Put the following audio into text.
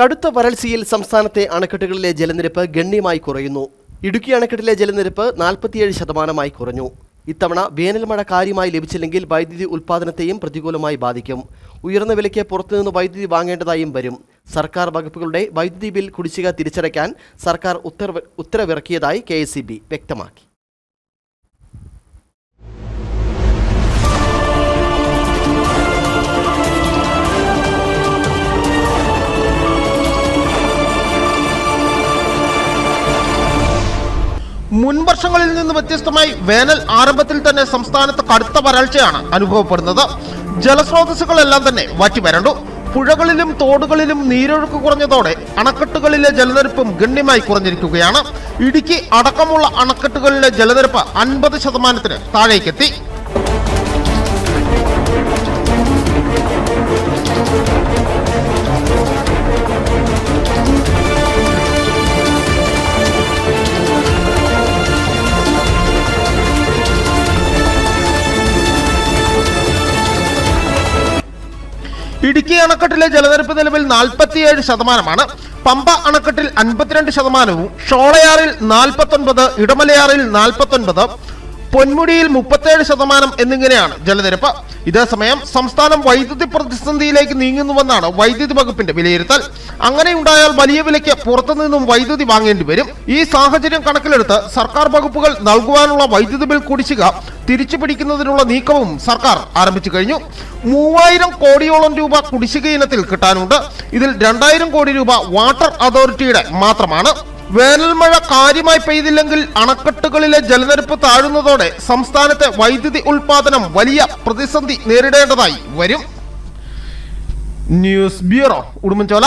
കടുത്ത വരൾച്ചയിൽ സംസ്ഥാനത്തെ അണക്കെട്ടുകളിലെ ജലനിരപ്പ് ഗണ്യമായി കുറയുന്നു. ഇടുക്കി അണക്കെട്ടിലെ ജലനിരപ്പ് നാൽപ്പത്തിയേഴ് ശതമാനമായി കുറഞ്ഞു. ഇത്തവണ വേനൽ മഴ കാര്യമായി ലഭിച്ചില്ലെങ്കിൽ വൈദ്യുതി ഉൽപ്പാദനത്തെയും പ്രതികൂലമായി ബാധിക്കും. ഉയർന്ന വിലയ്ക്ക് പുറത്തുനിന്ന് വൈദ്യുതി വാങ്ങേണ്ടതായും വരും. സർക്കാർ വകുപ്പുകളുടെ വൈദ്യുതി ബിൽ കുടിശ്ശിക തിരിച്ചടയ്ക്കാൻ സർക്കാർ ഉത്തരവ് ഉത്തരവിറക്കിയതായി കെ വ്യക്തമാക്കി. മുൻവർഷങ്ങളിൽ നിന്ന് വ്യത്യസ്തമായി വേനൽ ആരംഭത്തിൽ തന്നെ സംസ്ഥാനത്ത് കടുത്ത വരൾച്ചയാണ് അനുഭവപ്പെടുന്നത്. ജലസ്രോതസ്സുകളെല്ലാം തന്നെ വറ്റി വരണ്ടു. പുഴകളിലും തോടുകളിലും നീരൊഴുക്ക് കുറഞ്ഞതോടെ അണക്കെട്ടുകളിലെ ജലനിരപ്പും ഗണ്യമായി കുറഞ്ഞിരിക്കുകയാണ്. ഇടുക്കി അടക്കമുള്ള അണക്കെട്ടുകളിലെ ജലനിരപ്പ് അൻപത് ശതമാനത്തിന് താഴേക്കെത്തി. ഇടുക്കി അണക്കെട്ടിലെ ജലനിരപ്പ് നിലവിൽ നാൽപ്പത്തിയേഴ് ശതമാനമാണ്. പമ്പ അണക്കെട്ടിൽ അൻപത്തിരണ്ട് ശതമാനവും ഷോളയാറിൽ നാൽപ്പത്തൊൻപത് ഇടമലയാറിൽ നാൽപ്പത്തൊൻപത് പൊന്മുടിയിൽ മുപ്പത്തേഴ് ശതമാനം എന്നിങ്ങനെയാണ് ജലനിരപ്പ്. ഇതേസമയം സംസ്ഥാനം വൈദ്യുതി പ്രതിസന്ധിയിലേക്ക് നീങ്ങുന്നുവെന്നാണ് വൈദ്യുതി വകുപ്പിന്റെ വിലയിരുത്തൽ. അങ്ങനെയുണ്ടായാൽ വലിയ വിലയ്ക്ക് പുറത്തുനിന്നും വൈദ്യുതി വാങ്ങേണ്ടി വരും. ഈ സാഹചര്യം കണക്കിലെടുത്ത് സർക്കാർ വകുപ്പുകൾ നൽകുവാനുള്ള വൈദ്യുതി ബിൽ കുടിശ്ശിക തിരിച്ചു പിടിക്കുന്നതിനുള്ള നീക്കവും സർക്കാർ ആരംഭിച്ചു കഴിഞ്ഞു. മൂവായിരം കോടിയോളം രൂപ കുടിശ്ശിക ഇനത്തിൽ കിട്ടാനുണ്ട്. ഇതിൽ രണ്ടായിരം കോടി രൂപ വാട്ടർ അതോറിറ്റിയുടെ മാത്രമാണ്. വേനൽ മഴ കാര്യമായി പെയ്തില്ലെങ്കിൽ അണക്കെട്ടുകളിലെ ജലനിരപ്പ് താഴുന്നതോടെ സംസ്ഥാനത്തെ വൈദ്യുതി ഉൽപാദനം വലിയ പ്രതിസന്ധി നേരിടേണ്ടതായി വരും. News bureau Udumbanchola.